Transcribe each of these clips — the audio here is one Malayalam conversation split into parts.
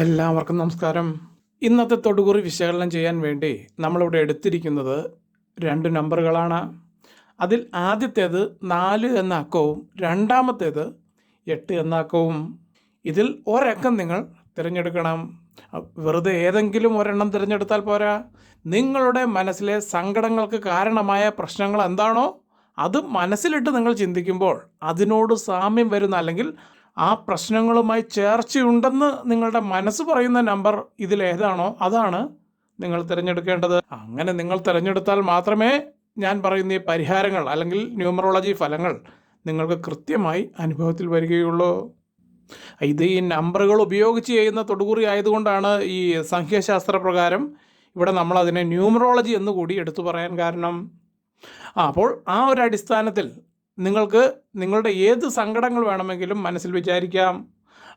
എല്ലാവർക്കും നമസ്കാരം. ഇന്നത്തെ തൊടുകുറി വിശകലനം ചെയ്യാൻ വേണ്ടി നമ്മളിവിടെ എടുത്തിരിക്കുന്നത് രണ്ട് നമ്പറുകളാണ്. അതിൽ ആദ്യത്തേത് നാല് എന്ന അക്കവും രണ്ടാമത്തേത് എട്ട് എന്ന അക്കവും. ഇതിൽ ഒരക്കം നിങ്ങൾ തിരഞ്ഞെടുക്കണം. വെറുതെ ഏതെങ്കിലും ഒരെണ്ണം തിരഞ്ഞെടുത്താൽ പോരാ. നിങ്ങളുടെ മനസ്സിലെ സങ്കടങ്ങൾക്ക് കാരണമായ പ്രശ്നങ്ങൾ എന്താണോ അത് മനസ്സിലിട്ട് നിങ്ങൾ ചിന്തിക്കുമ്പോൾ അതിനോട് സാമ്യം വരുന്ന അല്ലെങ്കിൽ ആ പ്രശ്നങ്ങളുമായി ചേർച്ചയുണ്ടെന്ന് നിങ്ങളുടെ മനസ്സ് പറയുന്ന നമ്പർ ഇതിലേതാണോ അതാണ് നിങ്ങൾ തിരഞ്ഞെടുക്കേണ്ടത്. അങ്ങനെ നിങ്ങൾ തിരഞ്ഞെടുത്താൽ മാത്രമേ ഞാൻ പറയുന്ന ഈ പരിഹാരങ്ങൾ അല്ലെങ്കിൽ ന്യൂമറോളജി ഫലങ്ങൾ നിങ്ങൾക്ക് കൃത്യമായി അനുഭവത്തിൽ വരികയുള്ളൂ. ഇത് ഈ നമ്പറുകൾ ഉപയോഗിച്ച് ചെയ്യുന്ന തൊടുകുറി ആയതുകൊണ്ടാണ് ഈ സംഖ്യാശാസ്ത്ര പ്രകാരം ഇവിടെ നമ്മൾ അതിനെ ന്യൂമറോളജി എന്ന് കൂടി എടുത്തു പറയാൻ കാരണം. അപ്പോൾ ആ ഒരു അടിസ്ഥാനത്തിൽ നിങ്ങൾക്ക് നിങ്ങളുടെ ഏത് സങ്കടങ്ങൾ വേണമെങ്കിലും മനസ്സിൽ വിചാരിക്കാം.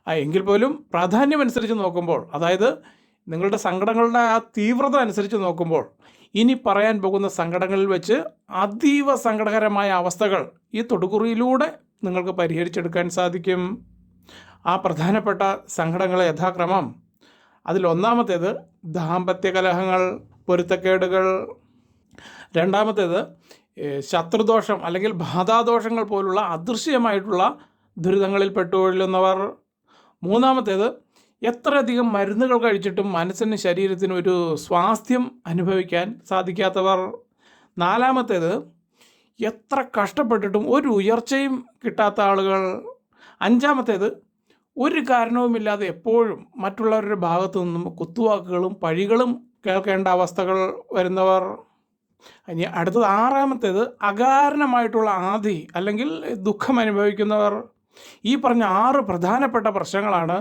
എങ്കിൽ പോലും പ്രാധാന്യമനുസരിച്ച് നോക്കുമ്പോൾ അതായത് നിങ്ങളുടെ സങ്കടങ്ങളുടെ ആ തീവ്രത അനുസരിച്ച് നോക്കുമ്പോൾ ഇനി പറയാൻ പോകുന്ന സങ്കടങ്ങളിൽ വെച്ച് അതീവ സങ്കടകരമായ അവസ്ഥകൾ ഈ തൊടുകുറിയിലൂടെ നിങ്ങൾക്ക് പരിഹരിച്ചെടുക്കാൻ സാധിക്കും. ആ പ്രധാനപ്പെട്ട സങ്കടങ്ങളെ യഥാക്രമം അതിലൊന്നാമത്തേത് ദാമ്പത്യ കലഹങ്ങൾ പൊരുത്തക്കേടുകൾ. രണ്ടാമത്തേത് ശത്രുദോഷം അല്ലെങ്കിൽ ബാധാദോഷങ്ങൾ പോലുള്ള അദൃശ്യമായിട്ടുള്ള ദുരിതങ്ങളിൽ പെട്ടുകൊള്ളുന്നവർ. മൂന്നാമത്തേത് എത്രയധികം മരുന്നുകൾ കഴിച്ചിട്ടും മനസ്സിന് ശരീരത്തിന് ഒരു സ്വാസ്ഥ്യം അനുഭവിക്കാൻ സാധിക്കാത്തവർ. നാലാമത്തേത് എത്ര കഷ്ടപ്പെട്ടിട്ടും ഒരു ഉയർച്ചയും കിട്ടാത്ത ആളുകൾ. അഞ്ചാമത്തേത് ഒരു കാരണവുമില്ലാതെ എപ്പോഴും മറ്റുള്ളവരുടെ ഭാഗത്തു നിന്നും കുത്തുവാക്കുകളും പഴികളും കേൾക്കേണ്ട അവസ്ഥകൾ വരുന്നവർ. ഇനി അടുത്തത് ആറാമത്തേത് അകാരണമായിട്ടുള്ള ആദി അല്ലെങ്കിൽ ദുഃഖം അനുഭവിക്കുന്നവർ. ഈ പറഞ്ഞ ആറ് പ്രധാനപ്പെട്ട പ്രശ്നങ്ങളാണ്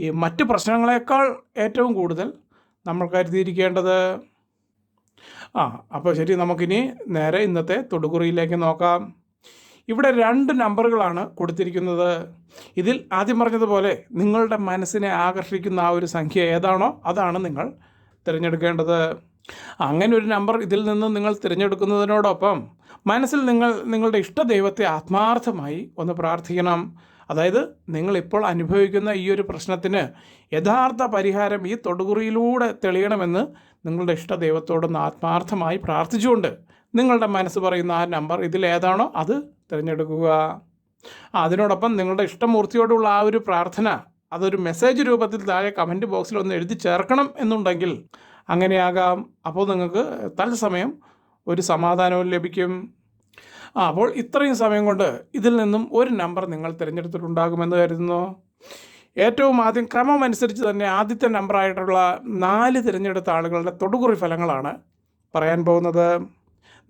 ഈ മറ്റ് പ്രശ്നങ്ങളെക്കാൾ ഏറ്റവും കൂടുതൽ നമ്മൾ കരുതിയിരിക്കേണ്ടത്. ആ അപ്പോൾ ശരി നമുക്കിനി നേരെ ഇന്നത്തെ തൊടുകുറിയിലേക്ക് നോക്കാം. ഇവിടെ രണ്ട് നമ്പറുകളാണ് കൊടുത്തിരിക്കുന്നത്. ഇതിൽ ആദ്യം പറഞ്ഞതുപോലെ നിങ്ങളുടെ മനസ്സിനെ ആകർഷിക്കുന്ന ആ ഒരു സംഖ്യ ഏതാണോ അതാണ് നിങ്ങൾ തിരഞ്ഞെടുക്കേണ്ടത്. അങ്ങനെ ഒരു നമ്പർ ഇതിൽ നിന്ന് നിങ്ങൾ തിരഞ്ഞെടുക്കുന്നതിനോടൊപ്പം മനസ്സിൽ നിങ്ങൾ നിങ്ങളുടെ ഇഷ്ടദൈവത്തെ ആത്മാർത്ഥമായി ഒന്ന് പ്രാർത്ഥിക്കണം. അതായത് നിങ്ങളിപ്പോൾ അനുഭവിക്കുന്ന ഈ ഒരു പ്രശ്നത്തിന് യഥാർത്ഥ പരിഹാരം ഈ തൊടുകുറിയിലൂടെ തെളിയണമെന്ന് നിങ്ങളുടെ ഇഷ്ട ദൈവത്തോടൊന്ന് ആത്മാർത്ഥമായി പ്രാർത്ഥിച്ചുകൊണ്ട് നിങ്ങളുടെ മനസ്സ് പറയുന്ന ആ നമ്പർ ഇതിലേതാണോ അത് തിരഞ്ഞെടുക്കുക. അതിനോടൊപ്പം നിങ്ങളുടെ ഇഷ്ടമൂർത്തിയോടുള്ള ആ ഒരു പ്രാർത്ഥന അതൊരു മെസ്സേജ് രൂപത്തിൽ താഴെ കമന്റ് ബോക്സിൽ ഒന്ന് എഴുതി ചേർക്കണം എന്നുണ്ടെങ്കിൽ അങ്ങനെയാകാം. അപ്പോൾ നിങ്ങൾക്ക് തത്സമയം ഒരു സമാധാനവും ലഭിക്കും. ആ അപ്പോൾ ഇത്രയും സമയം കൊണ്ട് ഇതിൽ നിന്നും ഒരു നമ്പർ നിങ്ങൾ തിരഞ്ഞെടുത്തിട്ടുണ്ടാകുമെന്ന് കരുതുന്നു. ഏറ്റവും ആദ്യം ക്രമം അനുസരിച്ച് തന്നെ ആദ്യത്തെ നമ്പറായിട്ടുള്ള നാല് തിരഞ്ഞെടുത്ത ആളുകളുടെ തൊടുകുറി ഫലങ്ങളാണ് പറയാൻ പോകുന്നത്.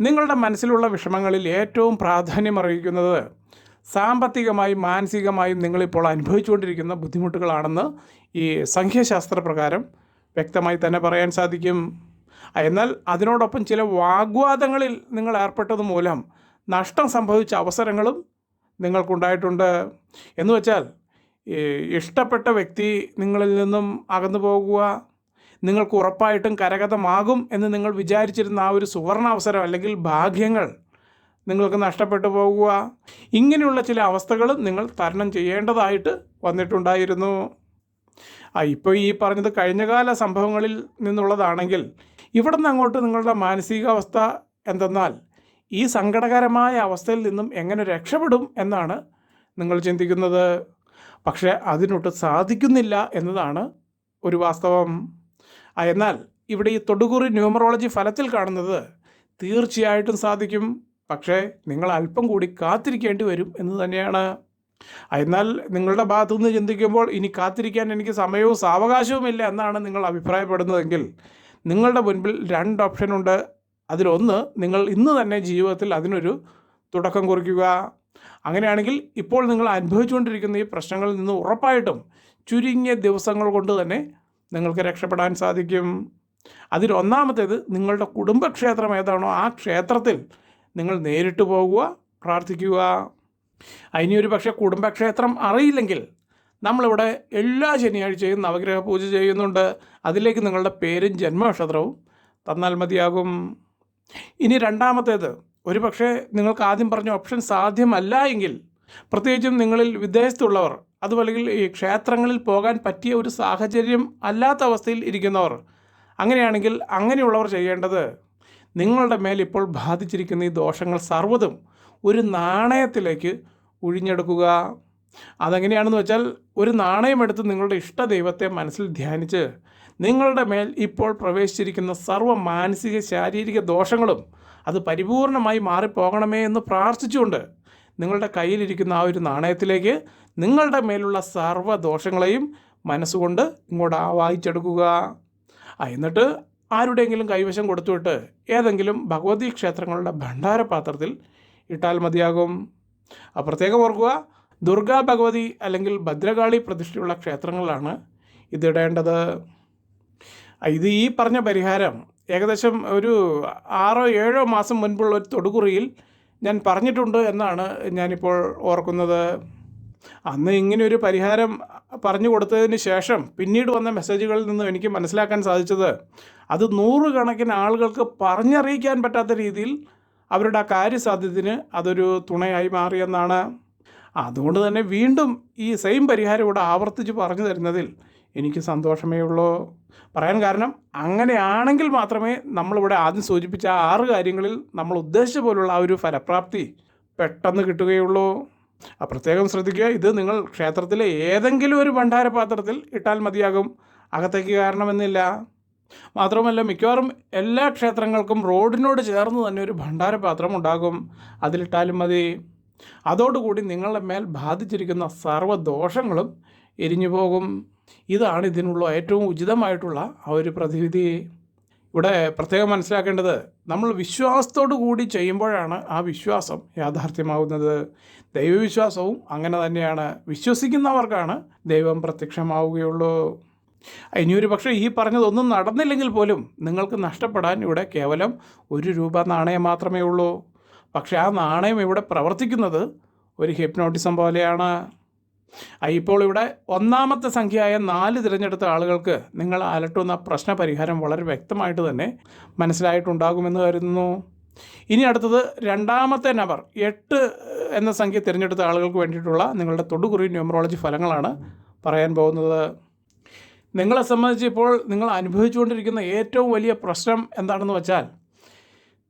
നിങ്ങളുടെ മനസ്സിലുള്ള വിഷമങ്ങളിൽ ഏറ്റവും പ്രാധാന്യം അറിയിക്കുന്നത് സാമ്പത്തികമായും മാനസികമായും നിങ്ങളിപ്പോൾ അനുഭവിച്ചുകൊണ്ടിരിക്കുന്ന ബുദ്ധിമുട്ടുകളാണെന്ന് ഈ സംഖ്യാശാസ്ത്ര പ്രകാരം വ്യക്തമായി തന്നെ പറയാൻ സാധിക്കും. എന്നാൽ അതിനോടൊപ്പം ചില വാഗ്വാദങ്ങളിൽ നിങ്ങൾ ഏർപ്പെട്ടത് മൂലം നഷ്ടം സംഭവിച്ച അവസരങ്ങളും നിങ്ങൾക്കുണ്ടായിട്ടുണ്ട്. എന്ന് വെച്ചാൽ ഇഷ്ടപ്പെട്ട വ്യക്തി നിങ്ങളിൽ നിന്നും അകന്നു പോകുക നിങ്ങൾക്ക് ഉറപ്പായിട്ടും കരകതമാകും എന്ന് നിങ്ങൾ വിചാരിച്ചിരുന്ന ആ ഒരു സുവർണാവസരം അല്ലെങ്കിൽ ഭാഗ്യങ്ങൾ നിങ്ങൾക്ക് നഷ്ടപ്പെട്ടു പോകുക ഇങ്ങനെയുള്ള ചില അവസ്ഥകളും നിങ്ങൾ തരണം ചെയ്യേണ്ടതായിട്ട് വന്നിട്ടുണ്ടായിരുന്നു. ആ ഇപ്പോൾ ഈ പറഞ്ഞത് കഴിഞ്ഞകാല സംഭവങ്ങളിൽ നിന്നുള്ളതാണെങ്കിൽ ഇവിടെ നിന്ന് അങ്ങോട്ട് നിങ്ങളുടെ മാനസികാവസ്ഥ എന്തെന്നാൽ ഈ സങ്കടകരമായ അവസ്ഥയിൽ നിന്നും എങ്ങനെ രക്ഷപ്പെടും എന്നാണ് നിങ്ങൾ ചിന്തിക്കുന്നത്. പക്ഷേ അതിനൊട്ട് സാധിക്കുന്നില്ല എന്നതാണ് ഒരു വാസ്തവം. എന്നാൽ ഇവിടെ ഈ തൊടുകുറി ന്യൂമറോളജി ഫലത്തിൽ കാണുന്നത് തീർച്ചയായിട്ടും സാധിക്കും. പക്ഷേ നിങ്ങൾ അല്പം കൂടി കാത്തിരിക്കേണ്ടി വരും എന്ന് തന്നെയാണ്. എന്നാൽ നിങ്ങളുടെ ഭാഗത്തു നിന്ന് ചിന്തിക്കുമ്പോൾ ഇനി കാത്തിരിക്കാൻ എനിക്ക് സമയവും സാവകാശവും ഇല്ല എന്നാണ് നിങ്ങൾ അഭിപ്രായപ്പെടുന്നതെങ്കിൽ നിങ്ങളുടെ മുൻപിൽ രണ്ട് ഓപ്ഷനുണ്ട് അതിലൊന്ന് നിങ്ങൾ ഇന്ന് തന്നെ ജീവിതത്തിൽ അതിനൊരു തുടക്കം കുറിക്കുക. അങ്ങനെയാണെങ്കിൽ ഇപ്പോൾ നിങ്ങൾ അനുഭവിച്ചുകൊണ്ടിരിക്കുന്ന ഈ പ്രശ്നങ്ങളിൽ നിന്ന് ഉറപ്പായിട്ടും ചുരുങ്ങിയ ദിവസങ്ങൾ കൊണ്ട് തന്നെ നിങ്ങൾക്ക് രക്ഷപ്പെടാൻ സാധിക്കും. അതിലൊന്നാമത്തേത് നിങ്ങളുടെ കുടുംബക്ഷേത്രം ഏതാണോ ആ ക്ഷേത്രത്തിൽ നിങ്ങൾ നേരിട്ട് പോകുക പ്രാർത്ഥിക്കുക. ഇനി ഒരു പക്ഷേ കുടുംബക്ഷേത്രം അറിയില്ലെങ്കിൽ നമ്മളിവിടെ എല്ലാ ശനിയാഴ്ചയും നവഗ്രഹ പൂജ ചെയ്യുന്നുണ്ട്. അതിലേക്ക് നിങ്ങളുടെ പേരും ജന്മനക്ഷത്രവും തന്നാൽ മതിയാകും. ഇനി രണ്ടാമത്തേത് ഒരു പക്ഷേ നിങ്ങൾക്ക് ആദ്യം പറഞ്ഞ ഓപ്ഷൻ സാധ്യമല്ല എങ്കിൽ പ്രത്യേകിച്ചും നിങ്ങളിൽ വിദേശത്തുള്ളവർ അതുപോലെ ഈ ക്ഷേത്രങ്ങളിൽ പോകാൻ പറ്റിയ ഒരു സാഹചര്യം അല്ലാത്ത അവസ്ഥയിൽ ഇരിക്കുന്നവർ അങ്ങനെയാണെങ്കിൽ അങ്ങനെയുള്ളവർ ചെയ്യേണ്ടത് നിങ്ങളുടെ മേൽ ഇപ്പോൾ ബാധിച്ചിരിക്കുന്ന ഈ ദോഷങ്ങൾ സർവതും ഒരു നാണയത്തിലേക്ക് ഒഴിഞ്ഞെടുക്കുക അതെങ്ങനെയാണെന്ന് വെച്ചാൽ ഒരു നാണയമെടുത്ത് നിങ്ങളുടെ ഇഷ്ട ദൈവത്തെ മനസ്സിൽ ധ്യാനിച്ച് നിങ്ങളുടെ മേൽ ഇപ്പോൾ പ്രവേശിച്ചിരിക്കുന്ന സർവ മാനസിക ശാരീരിക ദോഷങ്ങളും അത് പരിപൂർണമായി മാറിപ്പോകണമേ എന്ന് പ്രാർത്ഥിച്ചുകൊണ്ട് നിങ്ങളുടെ കയ്യിലിരിക്കുന്ന ആ ഒരു നാണയത്തിലേക്ക് നിങ്ങളുടെ മേലുള്ള സർവ ദോഷങ്ങളെയും മനസ്സുകൊണ്ട് ഇങ്ങോട്ട് വായിച്ചെടുക്കുക എന്നിട്ട് ആരുടെയെങ്കിലും കൈവശം കൊടുത്തുവിട്ട് ഏതെങ്കിലും ഭഗവതി ക്ഷേത്രങ്ങളുടെ ഭണ്ഡാരപാത്രത്തിൽ ഇട്ടാൽ മതിയാകും. പ്രത്യേകം ഓർക്കുക ദുർഗാ ഭഗവതി അല്ലെങ്കിൽ ഭദ്രകാളി പ്രതിഷ്ഠയുള്ള ക്ഷേത്രങ്ങളാണ് ഇതിടേണ്ടത് ഇത് ഈ പറഞ്ഞ പരിഹാരം ഏകദേശം ഒരു ആറോ ഏഴോ മാസം മുൻപുള്ള ഒരു തൊടുകുറിയിൽ ഞാൻ പറഞ്ഞിട്ടുണ്ട് എന്നാണ് ഞാനിപ്പോൾ ഓർക്കുന്നത്. അന്ന് ഇങ്ങനെ ഒരു പരിഹാരം പറഞ്ഞു കൊടുത്തതിന് ശേഷം പിന്നീട് വന്ന മെസ്സേജുകളിൽ നിന്നും എനിക്ക് മനസ്സിലാക്കാൻ സാധിച്ചത് അത് നൂറുകണക്കിന് ആളുകൾക്ക് പറഞ്ഞറിയിക്കാൻ പറ്റാത്ത രീതിയിൽ അവരുടെ ആ കാര്യസാധ്യത്തിന് അതൊരു തുണയായി മാറിയെന്നാണ്. അതുകൊണ്ട് തന്നെ വീണ്ടും ഈ സെയിം പരിഹാരം ഇവിടെ ആവർത്തിച്ച് പറഞ്ഞു തരുന്നതിൽ എനിക്ക് സന്തോഷമേ ഉള്ളൂ. പറയാൻ കാരണം അങ്ങനെയാണെങ്കിൽ മാത്രമേ നമ്മളിവിടെ ആദ്യം സൂചിപ്പിച്ച ആറ് കാര്യങ്ങളിൽ നമ്മൾ ഉദ്ദേശിച്ച പോലുള്ള ആ ഒരു ഫലപ്രാപ്തി പെട്ടെന്ന് കിട്ടുകയുള്ളൂ. ആ പ്രത്യേകം ശ്രദ്ധിക്കുക. ഇത് നിങ്ങൾ ക്ഷേത്രത്തിലെ ഏതെങ്കിലും ഒരു ഭണ്ഡാരപാത്രത്തിൽ ഇട്ടാൽ മതിയാകും. അകത്തേക്ക് കാരണമെന്നില്ല മാത്രമല്ല മിക്കവാറും എല്ലാ ക്ഷേത്രങ്ങൾക്കും റോഡിനോട് ചേർന്ന് തന്നെ ഒരു ഭണ്ഡാരപാത്രം ഉണ്ടാകും. അതിലിട്ടാലും മതി. അതോടുകൂടി നിങ്ങളുടെ മേൽ ബാധിച്ചിരിക്കുന്ന സർവദോഷങ്ങളും എരിഞ്ഞു പോകും. ഇതാണ് ഇതിനുള്ള ഏറ്റവും ഉചിതമായിട്ടുള്ള ആ ഒരു പ്രതിവിധി. ഇവിടെ പ്രത്യേകം മനസ്സിലാക്കേണ്ടത് നമ്മൾ വിശ്വാസത്തോടു കൂടി ചെയ്യുമ്പോഴാണ് ആ വിശ്വാസം യാഥാർത്ഥ്യമാവുന്നത് ദൈവവിശ്വാസവും അങ്ങനെ തന്നെയാണ്. വിശ്വസിക്കുന്നവർക്കാണ് ദൈവം പ്രത്യക്ഷമാവുകയുള്ളൂ. ഇനിയൊരു പക്ഷേ ഈ പറഞ്ഞതൊന്നും നടന്നില്ലെങ്കിൽ പോലും നിങ്ങൾക്ക് നഷ്ടപ്പെടാൻ ഇവിടെ കേവലം ഒരു രൂപ നാണയം മാത്രമേ ഉള്ളൂ. പക്ഷേ ആ നാണയം ഇവിടെ പ്രവർത്തിക്കുന്നത് ഒരു ഹിപ്നോട്ടിസം പോലെയാണ്. ഇപ്പോൾ ഇവിടെ ഒന്നാമത്തെ സംഖ്യയായ നാല് തിരഞ്ഞെടുത്ത ആളുകൾക്ക് നിങ്ങൾ അലട്ടുന്ന പ്രശ്നപരിഹാരം വളരെ വ്യക്തമായിട്ട് തന്നെ മനസ്സിലായിട്ടുണ്ടാകുമെന്ന് കരുതുന്നു. ഇനി അടുത്തത് രണ്ടാമത്തെ നമ്പർ എട്ട് എന്ന സംഖ്യ തിരഞ്ഞെടുത്ത ആളുകൾക്ക് വേണ്ടിയിട്ടുള്ള നിങ്ങളുടെ തൊടുകുറി ന്യൂമറോളജി ഫലങ്ങളാണ് പറയാൻ പോകുന്നത്. നിങ്ങളെ സംബന്ധിച്ച് ഇപ്പോൾ നിങ്ങൾ അനുഭവിച്ചുകൊണ്ടിരിക്കുന്ന ഏറ്റവും വലിയ പ്രശ്നം എന്താണെന്ന് വെച്ചാൽ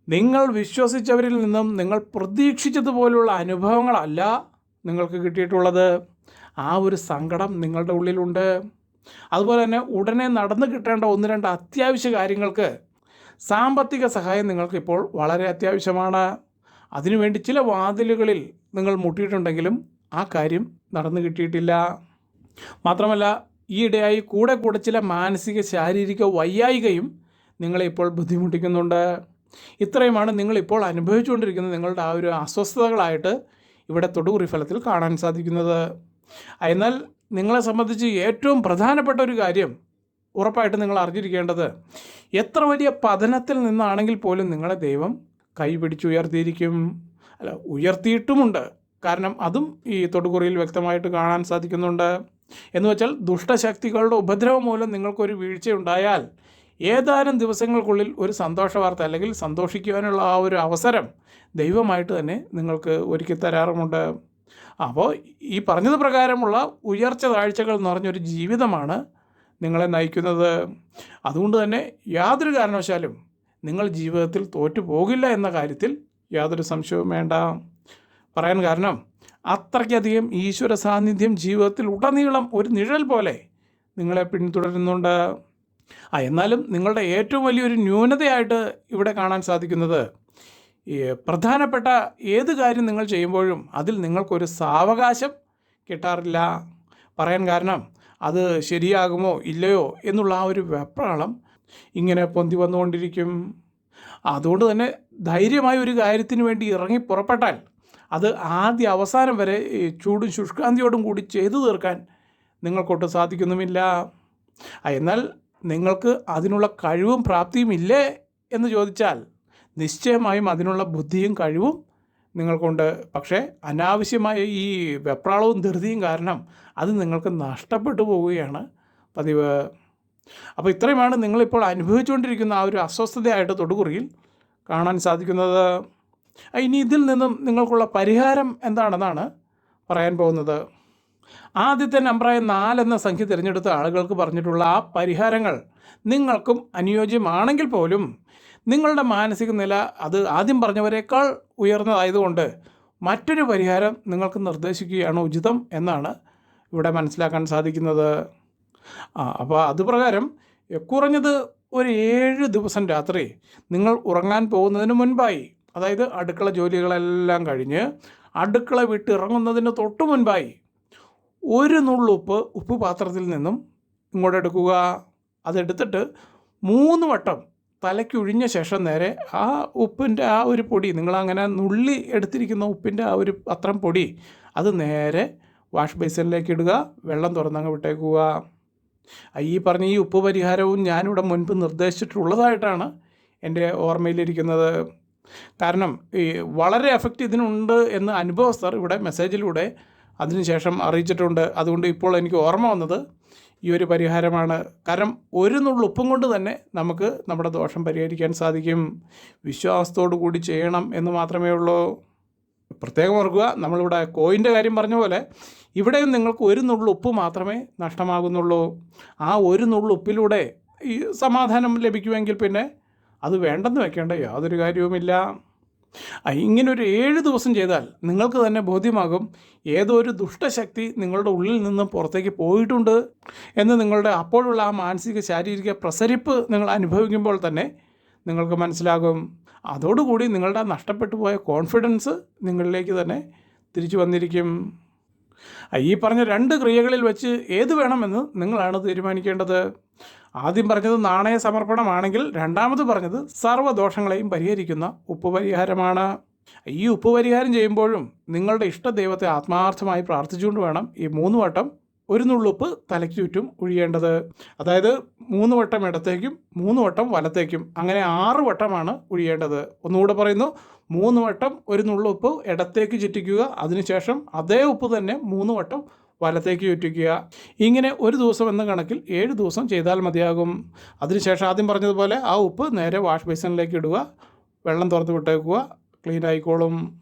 നിങ്ങൾ വിശ്വസിച്ചവരിൽ നിന്നും നിങ്ങൾ പ്രതീക്ഷിച്ചതുപോലുള്ള അനുഭവങ്ങളല്ല നിങ്ങൾക്ക് കിട്ടിയിട്ടുള്ളത്. ആ ഒരു സങ്കടം നിങ്ങളുടെ ഉള്ളിലുണ്ട്. അതുപോലെ തന്നെ ഉടനെ നടന്നു കിട്ടേണ്ട ഒന്ന് രണ്ട് അത്യാവശ്യ കാര്യങ്ങൾക്ക് സാമ്പത്തിക സഹായം നിങ്ങൾക്കിപ്പോൾ വളരെ അത്യാവശ്യമാണ്. അതിനുവേണ്ടി ചില വാതിലുകളിൽ നിങ്ങൾ മുട്ടിയിട്ടുണ്ടെങ്കിലും ആ കാര്യം നടന്നു കിട്ടിയിട്ടില്ല. മാത്രമല്ല ഈയിടെയായി കൂടെ കൂടെ ചില മാനസിക ശാരീരിക വയ്യായികയും നിങ്ങളെ ഇപ്പോൾ ബുദ്ധിമുട്ടിക്കുന്നുണ്ട്. ഇത്രയുമാണ് നിങ്ങളിപ്പോൾ അനുഭവിച്ചുകൊണ്ടിരിക്കുന്ന നിങ്ങളുടെ ആ ഒരു അസ്വസ്ഥതകളായിട്ട് ഇവിടെ തൊടുകുറി ഫലത്തിൽ കാണാൻ സാധിക്കുന്നത്. എന്നാൽ നിങ്ങളെ സംബന്ധിച്ച് ഏറ്റവും പ്രധാനപ്പെട്ട ഒരു കാര്യം ഉറപ്പായിട്ട് നിങ്ങൾ അറിഞ്ഞിരിക്കേണ്ടത് എത്ര വലിയ പതനത്തിൽ നിന്നാണെങ്കിൽ പോലും നിങ്ങളെ ദൈവം കൈപിടിച്ച് ഉയർത്തിയിരിക്കും അല്ല ഉയർത്തിയിട്ടുമുണ്ട്. കാരണം അതും ഈ തൊടുകുറിയിൽ വ്യക്തമായിട്ട് കാണാൻ സാധിക്കുന്നുണ്ട്. എന്ന് വെച്ചാൽ ദുഷ്ടശക്തികളുടെ ഉപദ്രവം മൂലം നിങ്ങൾക്കൊരു വീഴ്ചയുണ്ടായാൽ ഏതാനും ദിവസങ്ങൾക്കുള്ളിൽ ഒരു സന്തോഷ വാർത്ത അല്ലെങ്കിൽ സന്തോഷിക്കുവാനുള്ള ആ ഒരു അവസരം ദൈവമായിട്ട് തന്നെ നിങ്ങൾക്ക് ഒരുക്കി തരാറുമുണ്ട്. അപ്പോൾ ഈ പറഞ്ഞത് പ്രകാരമുള്ള ഉയർച്ച താഴ്ചകൾ എന്ന് പറഞ്ഞൊരു ജീവിതമാണ് നിങ്ങളെ നയിക്കുന്നത്. അതുകൊണ്ട് തന്നെ യാതൊരു കാരണവശാലും നിങ്ങൾ ജീവിതത്തിൽ തോറ്റു പോകില്ല എന്ന കാര്യത്തിൽ യാതൊരു സംശയവും വേണ്ട. പറയാൻ കാരണം അത്രയ്ക്കധികം ഈശ്വര സാന്നിധ്യം ജീവിതത്തിൽ ഉടനീളം ഒരു നിഴൽ പോലെ നിങ്ങളെ പിന്തുടരുന്നുണ്ട്. ആ എന്നാലും നിങ്ങളുടെ ഏറ്റവും വലിയൊരു ന്യൂനതയായിട്ട് ഇവിടെ കാണാൻ സാധിക്കുന്നത് പ്രധാനപ്പെട്ട ഏത് കാര്യം നിങ്ങൾ ചെയ്യുമ്പോഴും അതിൽ നിങ്ങൾക്കൊരു സാവകാശം കിട്ടാറില്ല. പറയാൻ കാരണം അത് ശരിയാകുമോ ഇല്ലയോ എന്നുള്ള ആ ഒരു വെപ്രാളം ഇങ്ങനെ പൊന്തി വന്നുകൊണ്ടിരിക്കും. അതുകൊണ്ട് തന്നെ ധൈര്യമായ ഒരു കാര്യത്തിന് വേണ്ടി ഇറങ്ങി പുറപ്പെട്ടാൽ അത് ആദ്യ അവസാനം വരെ ചൂടും ശുഷ്കാന്തിയോടും കൂടി ചെയ്തു തീർക്കാൻ നിങ്ങൾക്കൊട്ട് സാധിക്കുന്നുമില്ല. എന്നാൽ നിങ്ങൾക്ക് അതിനുള്ള കഴിവും പ്രാപ്തിയും ഇല്ലേ എന്ന് ചോദിച്ചാൽ നിശ്ചയമായും അതിനുള്ള ബുദ്ധിയും കഴിവും നിങ്ങൾക്കുണ്ട്. പക്ഷേ അനാവശ്യമായ ഈ വെപ്രാളവും ധൃതിയും കാരണം അത് നിങ്ങൾക്ക് നഷ്ടപ്പെട്ടു പോവുകയാണ് പതിവ്. അപ്പോൾ ഇത്രയുമാണ് നിങ്ങളിപ്പോൾ അനുഭവിച്ചുകൊണ്ടിരിക്കുന്ന ആ ഒരു അസ്വസ്ഥതയായിട്ട് തൊടുകുറിയിൽ കാണാൻ സാധിക്കുന്നത്. ഇനി ഇതിൽ നിന്നും നിങ്ങൾക്കുള്ള പരിഹാരം എന്താണെന്നാണ് പറയാൻ പോകുന്നത്. ആദ്യത്തെ നമ്പറായ നാലെന്ന സംഖ്യ തിരഞ്ഞെടുത്ത ആളുകൾക്ക് പറഞ്ഞിട്ടുള്ള ആ പരിഹാരങ്ങൾ നിങ്ങൾക്കും അനുയോജ്യമാണെങ്കിൽ പോലും നിങ്ങളുടെ മാനസിക നില അത് ആദ്യം പറഞ്ഞവരേക്കാൾ ഉയർന്നതായതുകൊണ്ട് മറ്റൊരു പരിഹാരം നിങ്ങൾക്ക് നിർദ്ദേശിക്കുകയാണ് ഉചിതം എന്നാണ് ഇവിടെ മനസ്സിലാക്കാൻ സാധിക്കുന്നത്. ആ അപ്പോൾ അത് പ്രകാരം കുറഞ്ഞത് ഒരു ഏഴ് ദിവസം രാത്രി നിങ്ങൾ ഉറങ്ങാൻ പോകുന്നതിന് മുൻപായി അതായത് അടുക്കള ജോലികളെല്ലാം കഴിഞ്ഞ് അടുക്കള വിട്ട് ഇറങ്ങുന്നതിന് തൊട്ട് മുൻപായി ഒരു നുള്ളുപ്പ് ഉപ്പ് പാത്രത്തിൽ നിന്നും ഇങ്ങോട്ട് എടുക്കുക. അതെടുത്തിട്ട് മൂന്ന് വട്ടം തലയ്ക്കൊഴിഞ്ഞ ശേഷം നേരെ ആ ഉപ്പിന്റെ ആ ഒരു പൊടി നിങ്ങളങ്ങനെ നുള്ളി എടുത്തിരിക്കുന്ന ഉപ്പിന്റെ ആ ഒരു അത്രം പൊടി അത് നേരെ വാഷ് ബേസിനിലേക്ക് ഇടുക വെള്ളം തുറന്നങ്ങ് വിട്ടേക്കുക. ഈ പറഞ്ഞ ഈ ഉപ്പ് പരിഹാരവും ഞാനിവിടെ മുൻപ് നിർദ്ദേശിച്ചിട്ടുള്ളതായിട്ടാണ് എന്റെ ഓർമ്മയിലിരിക്കുന്നത്. കാരണം ഈ വളരെ എഫക്റ്റ് ഇതിനുണ്ട് എന്ന് അനുഭവസ്ഥർ ഇവിടെ മെസ്സേജിലൂടെ അതിനുശേഷം അറിയിച്ചിട്ടുണ്ട്. അതുകൊണ്ട് ഇപ്പോൾ എനിക്ക് ഓർമ്മ വന്നത് ഈ ഒരു പരിഹാരമാണ്. കാരണം ഒരു നുള്ളു ഉപ്പും കൊണ്ട് തന്നെ നമുക്ക് നമ്മുടെ ദോഷം പരിഹരിക്കാൻ സാധിക്കും. വിശ്വാസത്തോടു കൂടി ചെയ്യണം എന്ന് മാത്രമേ ഉള്ളൂ. പ്രത്യേകം ഓർക്കുക നമ്മളിവിടെ കോയിന്റെ കാര്യം പറഞ്ഞ പോലെ ഇവിടെയും നിങ്ങൾക്ക് ഒരു നുള്ളു ഉപ്പ് മാത്രമേ നഷ്ടമാകുന്നുള്ളൂ. ആ ഒരു നുള്ളു ഉപ്പിലൂടെ ഈ സമാധാനം ലഭിക്കുമെങ്കിൽ പിന്നെ അത് വേണ്ടെന്ന് വെക്കേണ്ട യാതൊരു കാര്യവുമില്ല. ഇങ്ങനൊരു ഏഴ് ദിവസം ചെയ്താൽ നിങ്ങൾക്ക് തന്നെ ബോധ്യമാകും ഏതോ ഒരു ദുഷ്ടശക്തി നിങ്ങളുടെ ഉള്ളിൽ നിന്നും പുറത്തേക്ക് പോയിട്ടുണ്ട് എന്ന് നിങ്ങളുടെ അപ്പോഴുള്ള ആ മാനസിക ശാരീരിക പ്രസരിപ്പ് നിങ്ങൾ അനുഭവിക്കുമ്പോൾ തന്നെ നിങ്ങൾക്ക് മനസ്സിലാകും. അതോടുകൂടി നിങ്ങളുടെ നഷ്ടപ്പെട്ടു പോയ കോൺഫിഡൻസ് നിങ്ങളിലേക്ക് തന്നെ തിരിച്ചു വന്നിരിക്കും. ഈ പറഞ്ഞ രണ്ട് ക്രിയകളിൽ വെച്ച് ഏത് വേണമെന്ന് നിങ്ങളാണ് തീരുമാനിക്കേണ്ടത്? ആദ്യം പറഞ്ഞത് നാണയ സമർപ്പണമാണെങ്കിൽ രണ്ടാമത് പറഞ്ഞത് സർവദോഷങ്ങളെയും പരിഹരിക്കുന്ന ഉപ്പുപരിഹാരമാണ്. ഈ ഉപ്പുപരിഹാരം ചെയ്യുമ്പോഴും നിങ്ങളുടെ ഇഷ്ടദൈവത്തെ ആത്മാർത്ഥമായി പ്രാർത്ഥിച്ചുകൊണ്ട് വേണം ഈ മൂന്ന് വട്ടം ഒരു നുള്ളുപ്പ് തലയ്ക്ക് ചുറ്റും ഒഴിയേണ്ടത്. അതായത് മൂന്ന് വട്ടം ഇടത്തേക്കും മൂന്ന് വട്ടം വലത്തേക്കും അങ്ങനെ ആറ് വട്ടമാണ് ഒഴിയേണ്ടത്. ഒന്നുകൂടെ പറയുന്നു മൂന്ന് വട്ടം ഒരു നുള്ളുപ്പ് ഇടത്തേക്ക് ചുറ്റിക്കുക അതിനുശേഷം അതേ ഉപ്പ് തന്നെ മൂന്ന് വട്ടം വലത്തേക്ക് ചുറ്റിക്കുക. ഇങ്ങനെ ഒരു ദിവസം എന്ന കണക്കിൽ ഏഴ് ദിവസം ചെയ്താൽ മതിയാകും. അതിനുശേഷം ആദ്യം പറഞ്ഞതുപോലെ ആ ഉപ്പ് നേരെ വാഷ് ബേസിനിലേക്ക് ഇടുക വെള്ളം തുറത്ത് വിട്ടേക്കുക ക്ലീൻ ആയിക്കോളും.